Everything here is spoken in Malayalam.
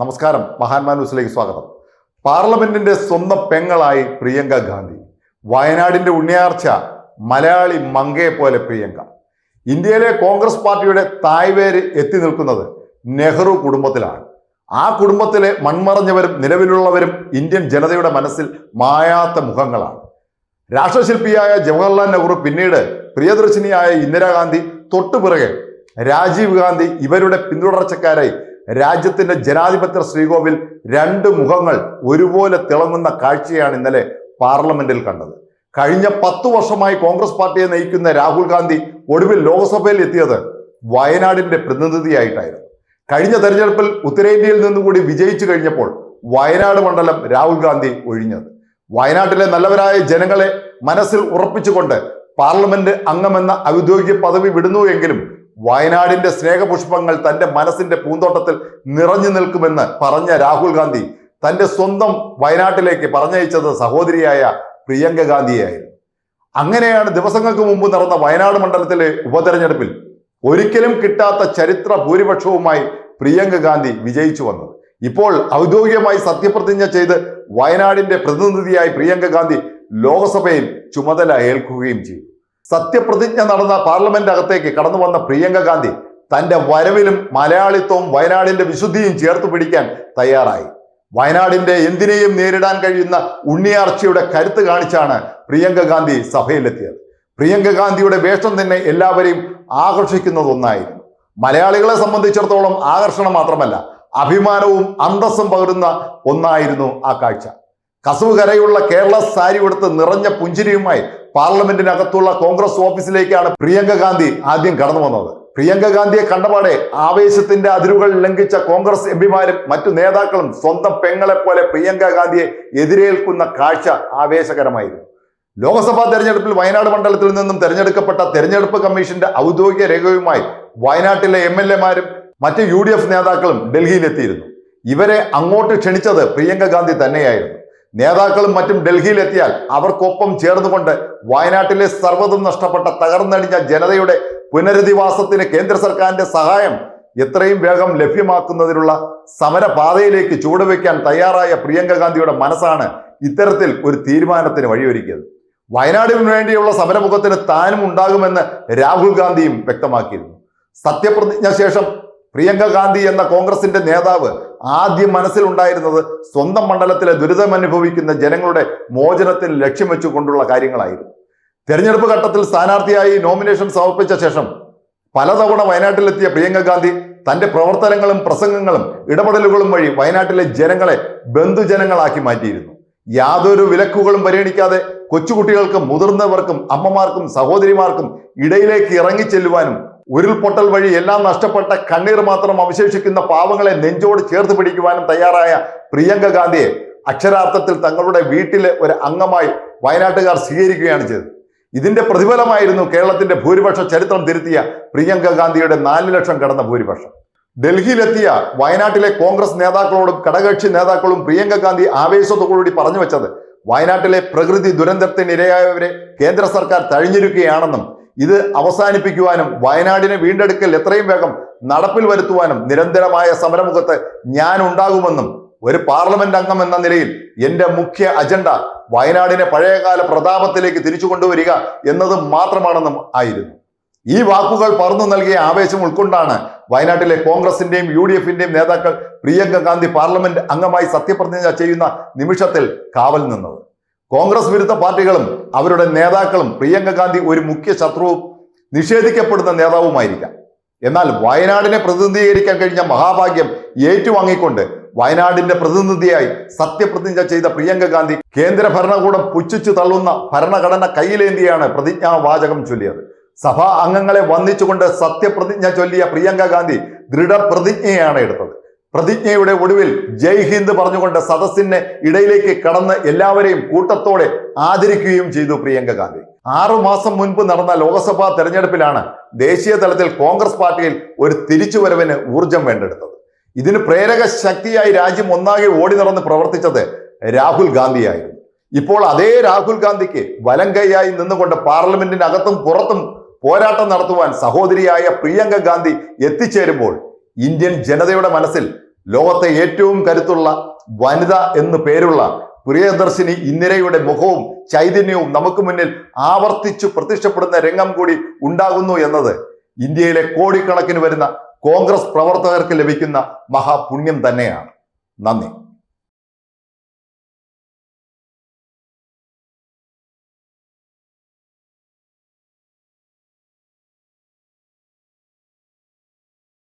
നമസ്കാരം. മഹാന്മാ ന്യൂസിലേക്ക് സ്വാഗതം. പാർലമെന്റിന്റെ സ്വന്തം പെങ്ങളായി പ്രിയങ്ക ഗാന്ധി. വയനാടിന്റെ ഉണ്ണിയാർച്ച മലയാളി മങ്കയെ പോലെ പ്രിയങ്ക. ഇന്ത്യയിലെ കോൺഗ്രസ് പാർട്ടിയുടെ തായ്വേര് എത്തി നിൽക്കുന്നത് നെഹ്റു കുടുംബത്തിലാണ്. ആ കുടുംബത്തിലെ മൺമറഞ്ഞവരും നിലവിലുള്ളവരും ഇന്ത്യൻ ജനതയുടെ മനസ്സിൽ മായാത്ത മുഖങ്ങളാണ്. രാഷ്ട്രശില്പിയായ ജവഹർലാൽ നെഹ്റു പിന്നീട് പ്രിയദർശിനിയായ ഇന്ദിരാഗാന്ധി തൊട്ടുപിറകെ രാജീവ് ഗാന്ധി ഇവരുടെ പിന്തുടർച്ചക്കാരായി രാജ്യത്തിന്റെ ജനാധിപത്യ ശ്രീകോവിൽ രണ്ട് മുഖങ്ങൾ ഒരുപോലെ തിളങ്ങുന്ന കാഴ്ചയാണ് ഇന്നലെ പാർലമെന്റിൽ കണ്ടത്. കഴിഞ്ഞ പത്തു വർഷമായി കോൺഗ്രസ് പാർട്ടിയെ നയിക്കുന്ന രാഹുൽ ഗാന്ധി ഒടുവിൽ ലോക്സഭയിൽ എത്തിയത് വയനാടിന്റെ പ്രതിനിധിയായിട്ടായിരുന്നു. കഴിഞ്ഞ തെരഞ്ഞെടുപ്പിൽ ഉത്തരേന്ത്യയിൽ നിന്നുകൂടി വിജയിച്ചു കഴിഞ്ഞപ്പോൾ വയനാട് മണ്ഡലം രാഹുൽ ഗാന്ധി ഒഴിഞ്ഞത്. വയനാട്ടിലെ നല്ലവരായ ജനങ്ങളെ മനസ്സിൽ ഉറപ്പിച്ചുകൊണ്ട് പാർലമെന്റ് അംഗമെന്ന ഔദ്യോഗിക പദവി വിടുന്നു എങ്കിലും വയനാടിന്റെ സ്നേഹപുഷ്പങ്ങൾ തന്റെ മനസ്സിന്റെ പൂന്തോട്ടത്തിൽ നിറഞ്ഞു നിൽക്കുമെന്ന് പറഞ്ഞ രാഹുൽ ഗാന്ധി തന്റെ സ്വന്തം വയനാട്ടിലേക്ക് പറഞ്ഞയച്ചത് സഹോദരിയായ പ്രിയങ്ക ഗാന്ധിയായിരുന്നു. അങ്ങനെയാണ് ദിവസങ്ങൾക്ക് മുമ്പ് നടന്ന വയനാട് മണ്ഡലത്തിലെ ഉപതെരഞ്ഞെടുപ്പിൽ ഒരിക്കലും കിട്ടാത്ത ചരിത്ര ഭൂരിപക്ഷവുമായി പ്രിയങ്ക ഗാന്ധി വിജയിച്ചു വന്നത്. ഇപ്പോൾ ഔദ്യോഗികമായി സത്യപ്രതിജ്ഞ ചെയ്ത് വയനാടിന്റെ പ്രതിനിധിയായി പ്രിയങ്ക ഗാന്ധി ലോക്സഭയിൽ ചുമതല ഏൽക്കുകയും ചെയ്തു. സത്യപ്രതിജ്ഞ നടന്ന പാർലമെന്റ് അകത്തേക്ക് കടന്നു വന്ന പ്രിയങ്ക ഗാന്ധി തന്റെ വരവിലും മലയാളിത്വവും വയനാടിന്റെ വിശുദ്ധിയും ചേർത്ത് പിടിക്കാൻ തയ്യാറായി. വയനാടിന്റെ എന്തിനേയും നേരിടാൻ കഴിയുന്ന ഉണ്ണിയാർച്ചയുടെ കരുത്ത് കാണിച്ചാണ് പ്രിയങ്ക ഗാന്ധി സഭയിലെത്തിയത്. പ്രിയങ്ക ഗാന്ധിയുടെ വേഷം തന്നെ എല്ലാവരെയും ആകർഷിക്കുന്നത് ഒന്നായിരുന്നു. മലയാളികളെ സംബന്ധിച്ചിടത്തോളം ആകർഷണം മാത്രമല്ല അഭിമാനവും അന്തസ്സും പകരുന്ന ഒന്നായിരുന്നു ആ കാഴ്ച. കസവ് കരയുള്ള കേരള സാരി ഉടുത്ത് നിറഞ്ഞ പുഞ്ചിരിയുമായി പാർലമെന്റിനകത്തുള്ള കോൺഗ്രസ് ഓഫീസിലേക്കാണ് പ്രിയങ്ക ഗാന്ധി ആദ്യം കടന്നു വന്നത്. പ്രിയങ്ക ഗാന്ധിയെ കണ്ടപാടെ ആവേശത്തിന്റെ അതിരുകൾ ലംഘിച്ച കോൺഗ്രസ് എംപിമാരും മറ്റു നേതാക്കളും സ്വന്തം പെങ്ങളെ പോലെ പ്രിയങ്ക ഗാന്ധിയെ എതിരേൽക്കുന്ന കാഴ്ച ആവേശകരമായിരുന്നു. ലോക്സഭാ തെരഞ്ഞെടുപ്പിൽ വയനാട് മണ്ഡലത്തിൽ നിന്നും തെരഞ്ഞെടുക്കപ്പെട്ട തെരഞ്ഞെടുപ്പ് കമ്മീഷന്റെ ഔദ്യോഗിക രേഖയുമായി വയനാട്ടിലെ എം എൽ എമാരും മറ്റ് യു ഡി എഫ് നേതാക്കളും ഡൽഹിയിലെത്തിയിരുന്നു. ഇവരെ അങ്ങോട്ട് ക്ഷണിച്ചത് പ്രിയങ്ക ഗാന്ധി തന്നെയായിരുന്നു. നേതാക്കളും മറ്റും ഡൽഹിയിലെത്തിയാൽ അവർക്കൊപ്പം ചേർന്നുകൊണ്ട് വയനാട്ടിലെ സർവതും നഷ്ടപ്പെട്ട തകർന്നടിഞ്ഞ ജനതയുടെ പുനരധിവാസത്തിന് കേന്ദ്ര സർക്കാരിന്റെ സഹായം എത്രയും വേഗം ലഭ്യമാക്കുന്നതിനുള്ള സമരപാതയിലേക്ക് ചുവടുവെക്കാൻ തയ്യാറായ പ്രിയങ്ക ഗാന്ധിയുടെ മനസ്സാണ് ഇത്തരത്തിൽ ഒരു തീരുമാനത്തിന് വഴിയൊരുക്കിയത്. വയനാടിനു വേണ്ടിയുള്ള സമരമുഖത്തിന് താനും ഉണ്ടാകുമെന്ന് രാഹുൽ ഗാന്ധിയും വ്യക്തമാക്കിയിരുന്നു. സത്യപ്രതിജ്ഞ ശേഷം പ്രിയങ്ക ഗാന്ധി എന്ന കോൺഗ്രസിന്റെ നേതാവ് ആദ്യം മനസ്സിലുണ്ടായിരുന്നത് സ്വന്തം മണ്ഡലത്തിലെ ദുരിതമനുഭവിക്കുന്ന ജനങ്ങളുടെ മോചനത്തിൽ ലക്ഷ്യം വെച്ചുകൊണ്ടുള്ള കാര്യങ്ങളായിരുന്നു. തെരഞ്ഞെടുപ്പ് ഘട്ടത്തിൽ സ്ഥാനാർത്ഥിയായി നോമിനേഷൻ സമർപ്പിച്ച ശേഷം പലതവണ വയനാട്ടിലെത്തിയ പ്രിയങ്ക ഗാന്ധി തന്റെ പ്രവർത്തനങ്ങളും പ്രസംഗങ്ങളും ഇടപെടലുകളും വഴി വയനാട്ടിലെ ജനങ്ങളെ ബന്ധുജനങ്ങളാക്കി മാറ്റിയിരുന്നു. യാതൊരു വിലക്കുകളും പരിഗണിക്കാതെ കൊച്ചുകുട്ടികൾക്കും മുതിർന്നവർക്കും അമ്മമാർക്കും സഹോദരിമാർക്കും ഇടയിലേക്ക് ഇറങ്ങിച്ചെല്ലുവാനും ഉരുൾപൊട്ടൽ വഴി എല്ലാം നഷ്ടപ്പെട്ട കണ്ണീർ മാത്രം അവശേഷിക്കുന്ന പാവങ്ങളെ നെഞ്ചോട് ചേർത്ത് പിടിക്കുവാനും തയ്യാറായ പ്രിയങ്ക ഗാന്ധിയെ അക്ഷരാർത്ഥത്തിൽ തങ്ങളുടെ വീട്ടിലെ ഒരു അംഗമായി വയനാട്ടുകാർ സ്വീകരിക്കുകയാണ് ചെയ്തത്. ഇതിന്റെ പ്രതിഫലമായിരുന്നു കേരളത്തിന്റെ ഭൂരിപക്ഷ ചരിത്രം തിരുത്തിയ പ്രിയങ്ക ഗാന്ധിയുടെ നാല് ലക്ഷം കടന്ന ഭൂരിപക്ഷം. ഡൽഹിയിലെത്തിയ വയനാട്ടിലെ കോൺഗ്രസ് നേതാക്കളോടും ഘടകകക്ഷി നേതാക്കളും പ്രിയങ്ക ഗാന്ധി ആവേശത്തോടുകൂടി പറഞ്ഞു വെച്ചത് വയനാട്ടിലെ പ്രകൃതി ദുരന്തത്തിനിരയായവരെ കേന്ദ്ര സർക്കാർ തഴിഞ്ഞിരിക്കുകയാണെന്നും ഇത് അവസാനിപ്പിക്കുവാനും വയനാടിനെ വീണ്ടെടുക്കൽ എത്രയും വേഗം നടപ്പിൽ വരുത്തുവാനും നിരന്തരമായ സമരമുഖത്ത് ഞാൻ ഉണ്ടാകുമെന്നും ഒരു പാർലമെന്റ് അംഗം എന്ന നിലയിൽ എന്റെ മുഖ്യ അജണ്ട വയനാടിനെ പഴയകാല പ്രതാപത്തിലേക്ക് തിരിച്ചു കൊണ്ടുവരിക എന്നത് മാത്രമാണെന്നും ആയിരുന്നു. ഈ വാക്കുകൾ പറന്നു നൽകിയ ആവേശം ഉൾക്കൊണ്ടാണ് വയനാട്ടിലെ കോൺഗ്രസിന്റെയും യു ഡി എഫിന്റെയും നേതാക്കൾ പ്രിയങ്ക ഗാന്ധി പാർലമെന്റ് അംഗമായി സത്യപ്രതിജ്ഞ ചെയ്യുന്ന നിമിഷത്തിൽ കാവൽ നിന്നത്. കോൺഗ്രസ് വിരുദ്ധ പാർട്ടികളും അവരുടെ നേതാക്കളും പ്രിയങ്ക ഗാന്ധി ഒരു മുഖ്യ ശത്രുവും നിഷേധിക്കപ്പെടുന്ന നേതാവുമായിരിക്കാം. എന്നാൽ വയനാടിനെ പ്രതിനിധീകരിക്കാൻ കഴിഞ്ഞ മഹാഭാഗ്യം ഏറ്റുവാങ്ങിക്കൊണ്ട് വയനാടിന്റെ പ്രതിനിധിയായി സത്യപ്രതിജ്ഞ ചെയ്ത പ്രിയങ്ക ഗാന്ധി കേന്ദ്ര ഭരണകൂടം പുച്ഛിച്ചു തള്ളുന്ന ഭരണഘടന കയ്യിലേന്തിയാണ് പ്രതിജ്ഞാവാചകം ചൊല്ലിയത്. സഭാ അംഗങ്ങളെ വന്ദിച്ചുകൊണ്ട് സത്യപ്രതിജ്ഞ ചൊല്ലിയ പ്രിയങ്ക ഗാന്ധി ദൃഢപ്രതിജ്ഞയാണ് എടുത്തത്. പ്രതിജ്ഞയുടെ ഒടുവിൽ ജയ് ഹിന്ദ് പറഞ്ഞുകൊണ്ട് സദസ്സിന് ഇടയിലേക്ക് കടന്ന് എല്ലാവരെയും കൂട്ടത്തോടെ ആദരിക്കുകയും ചെയ്തു പ്രിയങ്ക ഗാന്ധി. ആറു മാസം മുൻപ് നടന്ന ലോക്സഭാ തെരഞ്ഞെടുപ്പിലാണ് ദേശീയ തലത്തിൽ കോൺഗ്രസ് പാർട്ടിയിൽ ഒരു തിരിച്ചുവരവിന് ഊർജം വേണ്ടെടുത്തത്. ഇതിന് പ്രേരക ശക്തിയായി രാജ്യം ഒന്നാകെ ഓടി നടന്ന് പ്രവർത്തിച്ചത് രാഹുൽ ഗാന്ധിയായിരുന്നു. ഇപ്പോൾ അതേ രാഹുൽ ഗാന്ധിക്ക് വലം കൈയായി നിന്നുകൊണ്ട് പാർലമെന്റിനകത്തും പുറത്തും പോരാട്ടം നടത്തുവാൻ സഹോദരിയായ പ്രിയങ്ക ഗാന്ധി എത്തിച്ചേരുമ്പോൾ ഇന്ത്യൻ ജനതയുടെ മനസ്സിൽ ലോകത്തെ ഏറ്റവും കരുത്തുള്ള വനിത എന്ന് പേരുള്ള പ്രിയദർശിനി ഇന്ദിരയുടെ മുഖവും ചൈതന്യവും നമുക്ക് മുന്നിൽ ആവർത്തിച്ചു പ്രത്യക്ഷപ്പെടുന്ന രംഗം കൂടി ഉണ്ടാകുന്നു എന്നത് ഇന്ത്യയിലെ കോടിക്കണക്കിന് വരുന്ന കോൺഗ്രസ് പ്രവർത്തകർക്ക് ലഭിക്കുന്ന മഹാപുണ്യം തന്നെയാണ്. നന്ദി.